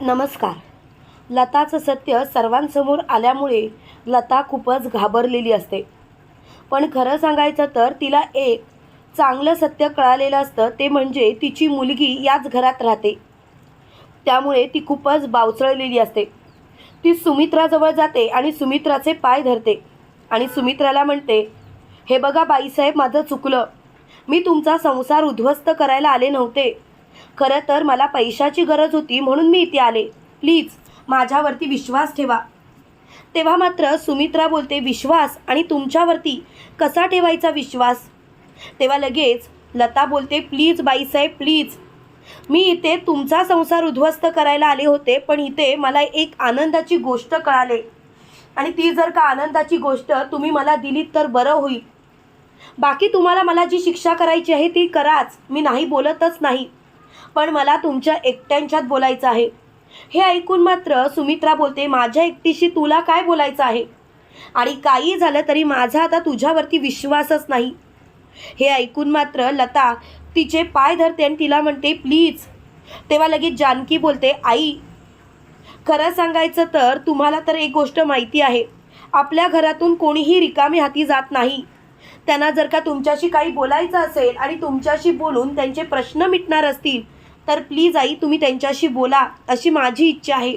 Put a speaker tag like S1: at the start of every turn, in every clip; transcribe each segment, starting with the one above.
S1: नमस्कार. लताचं सत्य सर्वांसमोर आल्यामुळे लता खूपच घाबरलेली असते. पण खरं सांगायचं तर तिला एक चांगलं सत्य कळालेलं असतं ते म्हणजे तिची मुलगी याच घरात राहते. त्यामुळे ती खूपच बावचळलेली असते. ती सुमित्राजवळ जाते आणि सुमित्राचे पाय धरते. आणि सुमित्राला म्हणते हे बघा बाईसाहेब माझं चुकलं. मी तुमचा संसार उद्ध्वस्त करायला आले नव्हते. खरं तर मला पैशाची गरज होती म्हणून मी इथे आले. प्लीज माझ्यावरती विश्वास ठेवा. तेव्हा मात्र सुमित्रा बोलते विश्वास? आणि तुमच्यावरती कसा ठेवायचा विश्वास? तेव्हा लगेच लता बोलते प्लीज बाईसाहेब प्लीज. मी इथे तुमचा संसार उद्ध्वस्त करायला आले होते पण इथे मला एक आनंदाची गोष्ट कळाले. आणि ती जर का आनंदाची गोष्ट तुम्ही मला दिलीत तर बरं होईल. बाकी तुम्हाला मला जी शिक्षा करायची आहे ती कराच. मी नाही बोलतच नाही. पण मला तुमच्या एकट्यांच्यात बोलायचं आहे. हे ऐकून मात्र सुमित्रा बोलते माझ्या एकटीशी तुला काय बोलायचं आहे? आणि काही झालं तरी माझा आता तुझ्यावरती विश्वासच नाही. हे ऐकून मात्र लता तिचे पाय धरते आणि तिला म्हणते प्लीज. तेव्हा लगेच जानकी बोलते आई खरं सांगायचं तर तुम्हाला तर एक गोष्ट माहिती आहे. आपल्या घरातून कोणीही रिकामी हाती जात नाही. त्यांना जर का तुमच्याशी काही बोलायचं असेल आणि तुमच्याशी बोलून त्यांचे प्रश्न मिटणार असतील तर प्लीज आई तुम्ही त्यांच्याशी बोला अशी माझी इच्छा आहे.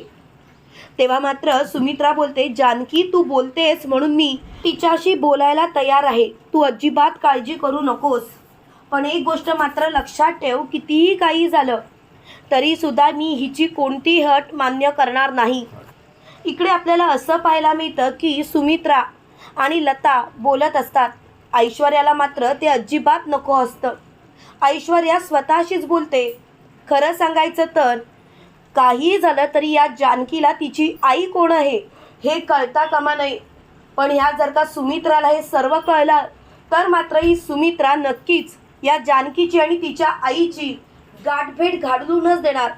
S1: तेव्हा मात्र सुमित्रा बोलते जानकी तू बोलतेस म्हणून मी तिच्याशी बोलायला तयार आहे. तू अजिबात काळजी करू नकोस. पण एक गोष्ट मात्र लक्षात ठेव कितीही काही झालं तरीसुद्धा मी हिची कोणती हट मान्य करणार नाही. इकडे आपल्याला असं पाहायला मिळतं की सुमित्रा आणि लता बोलत असतात. ऐश्वर्याला मात्र ते अजिबात नको असतं. ऐश्वर्या स्वतःशीच बोलते खरं सांगायचं तर काहीही झालं तरी या जानकीला तिची आई कोण आहे हे कळता कामा नये. पण ह्या जर का सुमित्राला हे सर्व कळलं तर मात्र ही सुमित्रा नक्कीच या जानकीची आणि तिच्या आईची गाठभेट घाडूनच देणार.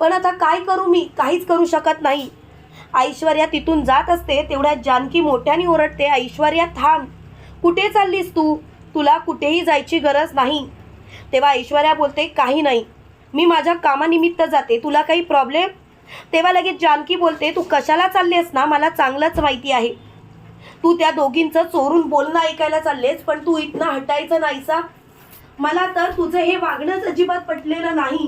S1: पण आता काय करू मी? काहीच करू शकत नाही. ऐश्वर्या तिथून जात असते तेवढ्या जानकी मोठ्याने ओरडते ऐश्वर्या थांब. कुठे चाललीस तू? तुला कुठेही जायची गरज नाही. तेव्हा ऐश्वर्या बोलते काही नाही. मी माझ्या कामानिमित्त जाते. तुला काही प्रॉब्लेम तेव्हा लगेच जानकी बोलते तू कशाला चाललीस ना? मला चांगलंच माहिती आहे. तू त्या दोघींचं चोरून बोलणं ऐकायला चाललेस पण तू इथनं हटायचं नाहीसा. मला तर तुझं हे वागणंच अजिबात पटलेलं नाही.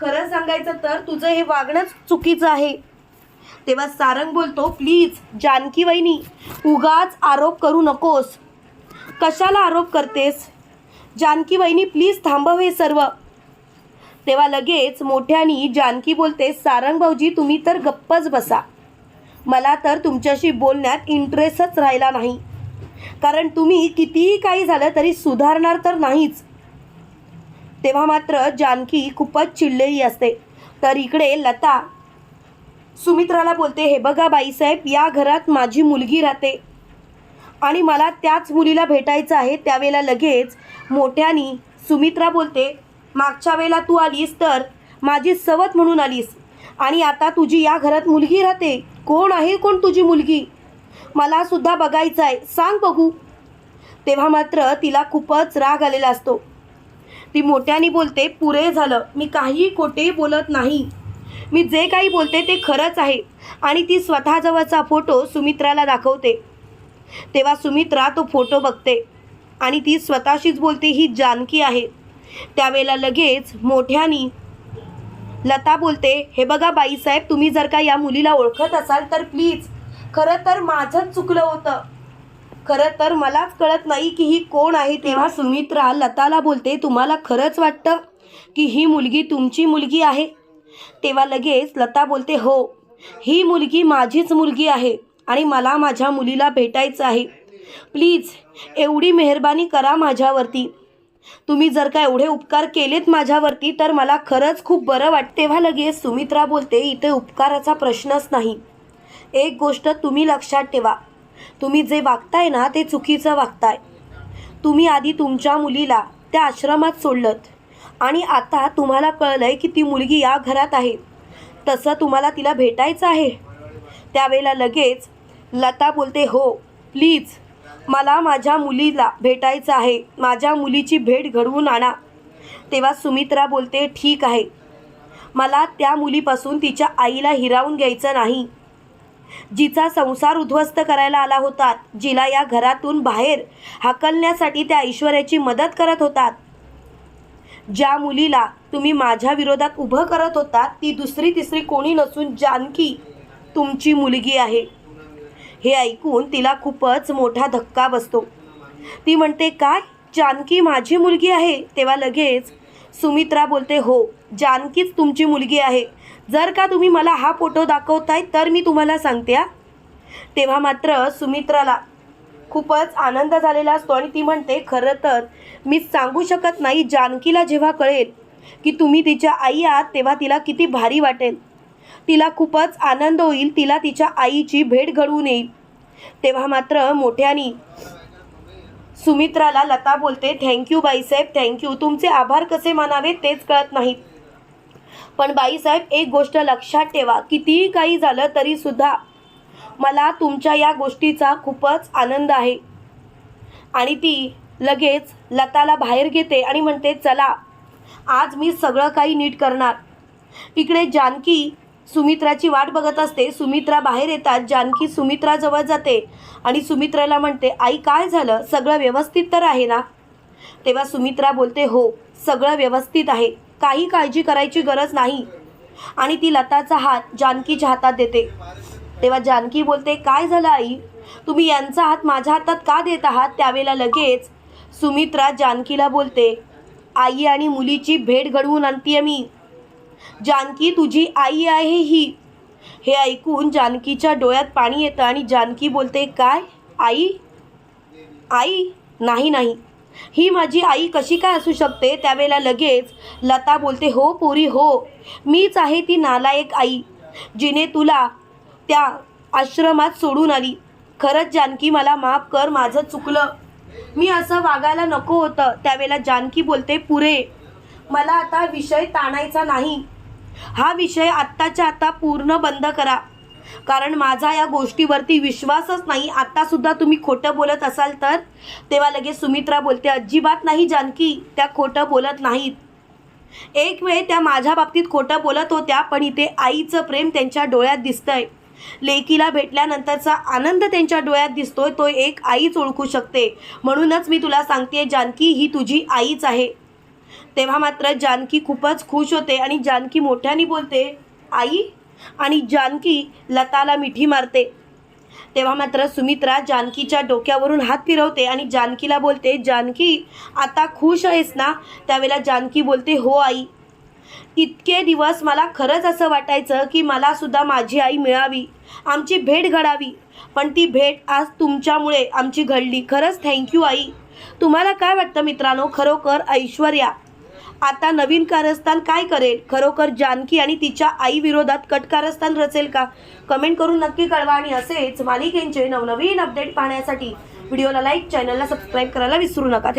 S1: खरं सांगायचं तर तुझं हे वागणंच चुकीचं आहे. तेव्हा सारंग बोलतो प्लीज जानकी वहिनी उगाच आरोप करू नकोस. कशाला आरोप करतेस? जानकी वहिनी प्लीज थांबव हे सर्व. तेव्हा लगेच मोठ्यानी जानकी बोलते सारंग भाऊजी तुम्ही तर गप्पच बसा. मला तर तुमच्याशी बोलण्यात इंटरेस्टच राहिला नाही. कारण तुम्ही कितीही काही झालं तरी सुधारणार तर नाहीच. तेव्हा मात्र जानकी खूपच चिडलेली असते. तर इकडे लता सुमित्राला बोलते हे बघा बाईसाहेब या घरात माझी मुलगी राहते आणि मला त्याच मुलीला भेटायचं आहे त्यावेळेला लगेच मोठ्यानी सुमित्रा बोलते मागच्या वेळेला तू आलीस तर माझी सवत म्हणून आलीस आणि आता तुझी या घरात मुलगी राहते. कोण आहे कोण तुझी मुलगी? मला सुद्धा बघायचं आहे. सांग बघू. तेव्हा मात्र तिला खूपच राग आलेला असतो. ती मोठ्याने बोलते पुरे झालं. मी काही खोटे बोलत नाही. मी जे काही बोलते ते खरंच आहे. आणि ती स्वतःजवळचा फोटो सुमित्राला दाखवते. तेव्हा सुमित्रा तो फोटो बघते. आणि ती स्वतःशीच बोलते ही जानकी आहे. त्यावेळेला लगेच मोठ्यानी लता बोलते हे बघा बाईसाहेब तुम्ही जर का या मुलीला ओळखत असाल तर प्लीज खरं तर माझंच चुकलं होतं. खरं तर मलाच कळत नाही की ही कोण आहे. तेव्हा सुमित्रा लताला बोलते तुम्हाला खरंच वाटतं की ही मुलगी तुमची मुलगी आहे? तेव्हा लगेच लता बोलते हो ही मुलगी माझीच मुलगी आहे आणि मला माझ्या मुलीला भेटायचं आहे. प्लीज एवढी मेहरबानी करा माझ्यावरती. तुम्ही जर का एवढे उपकार केलेत माझ्यावरती तर मला खरंच खूप बरं वाटते. तेव्हा लगेच सुमित्रा बोलते इथे उपकाराचा प्रश्नच नाही. एक गोष्ट तुम्ही लक्षात ठेवा. तुम्ही जे वागताय ना ते चुकीचं वागताय. तुम्ही आधी तुमच्या मुलीला त्या आश्रमात सोडलत. आणि आता तुम्हाला कळलं आहे की ती मुलगी या घरात आहे. तसं तुम्हाला तिला भेटायचं आहे. त्यावेळेला लगेच लता बोलते हो प्लीज मला माझ्या मुलीला भेटायचं आहे. माझ्या मुलीची भेट घडवून आणा. तेव्हा सुमित्रा बोलते ठीक आहे. मला त्या मुलीपासून तिच्या आईला हिरावून घ्यायचं नाही. जिचा संसार उद्ध्वस्त करायला आला होता जिला या घरातून बाहेर हाकलण्यासाठी त्या ऐश्वर्याची मदत करत होतात. ज्या मुलीला तुम्ही माझ्या विरोधात उभं करत होता ती दुसरी तिसरी कोणी नसून जानकी तुमची मुलगी आहे. हे ऐकून तिला खूपच मोठा धक्का बसतो. ती म्हणते काय? जानकी माझी मुलगी आहे? तेव्हा लगेच सुमित्रा बोलते हो जानकीच तुमची मुलगी आहे. जर का तुम्ही मला हा फोटो दाखवताय तर मी तुम्हाला सांगते तेव्हा मात्र सुमित्राला खूपच आनंद झालेला असतो आणि ती म्हणते खरं तर मी सांगू शकत नाही जानकीला जेव्हा कळेल की तुम्ही तिच्या आई आहात तेव्हा तिला किती भारी वाटेल. तिला खूपच आनंद होईल तिला तिच्या आईची भेट घडवून येईल. तेव्हा मात्र मोठ्यानी सुमित्राला लता बोलते थँक्यू बाईसाहेब थँक्यू तुमचे आभार कसे मानावे तेच कळत नाहीत पण बाईसाहेब एक गोष्ट लक्षात ठेवा कितीही काही झालं तरीसुद्धा मला तुमच्या या गोष्टीचा खूपच आनंद आहे. आणि ती लगेच लताला बाहेर घेते आणि म्हणते चला आज मी सगळं काही नीट करणार. इकडे जानकी सुमित्राची वाट बघत असते. सुमित्रा बाहेर येतात. जानकी सुमित्राजवळ जाते आणि सुमित्राला म्हणते आई काय झालं? सगळं व्यवस्थित तर आहे ना? तेव्हा सुमित्रा बोलते हो सगळं व्यवस्थित आहे. काही काळजी करायची गरज नाही. आणि ती लताचा हात जानकीच्या हातात देते. तेव्हा जानकी बोलते काय झालं आई? तुम्ही यांचा हात माझ्या हातात का देत आहात? त्यावेळेला लगेच सुमित्रा जानकीला बोलते आई आणि मुलीची भेट घडवून आणतीये मी. जानकी तुझी आई आहे ही. हे ऐकून जानकीच्या डोळ्यात पाणी येतं आणि जानकी बोलते काय? आई? आई? नाही नाही. ही माझी आई कशी काय असू शकते? त्यावेळेला लगेच लता बोलते हो पोरी हो. मीच आहे ती नालायक आई जिने तुला त्या आश्रमात सोडून आली. खरंच जानकी मला माफ कर माझं चुकलं. मी असं वागायला नको होतं. त्यावेळेला जानकी बोलते पुरे मला आता विषय ताणायचा नाही. हा विषय आत्ताच्या आत्ता पूर्ण बंद करा. कारण माझा या गोष्टीवरती विश्वासच नाही. आत्तासुद्धा तुम्ही खोटं बोलत असाल तर? तेव्हा लगेच सुमित्रा बोलते अजिबात नाही जानकी त्या खोटं बोलत नाहीत. एक वेळ त्या माझ्या बाबतीत खोटं बोलत होत्या पण इथे आईचं प्रेम त्यांच्या डोळ्यात दिसतंय. लेकीला भेटल्यानंतरचा आनंद त्यांच्या डोळ्यात दिसतोय तो एक आईच ओळखू शकते. म्हणूनच मी तुला सांगते जानकी ही तुझी आईच आहे. तेव्हा मात्र जानकी खूपच खुश होते आणि जानकी मोठ्याने बोलते आई आणि जानकी लताला मिठी मारते. तेव्हा मात्र सुमित्रा जानकीच्या डोक्यावरून हात फिरवते आणि जानकीला बोलते जानकी आता खुश आहेस ना? त्यावेळेला जानकी बोलते हो आई. इतके दिवस मला खरंच असं वाटायचं की मला सुद्धा माझी आई मिळावी आमची भेट घडावी. पण ती भेट आज तुमच्यामुळे आमची घडली. खरंच थँक्यू आई. तुम्हाला काय वाटतं मित्रांनो? खरोखर ऐश्वर्या. आता नवीन कारस्थान काय करेल? खरोखर जानकी आणि तिच्या आई विरोधात कट कारस्थान रचेल का? कमेंट करून नक्की कळवा आणि असेच मालिकेंचे नवनवीन अपडेट पाहण्यासाठी. व्हिडिओला लाईक चॅनलला सबस्क्राईब करायला विसरू नका.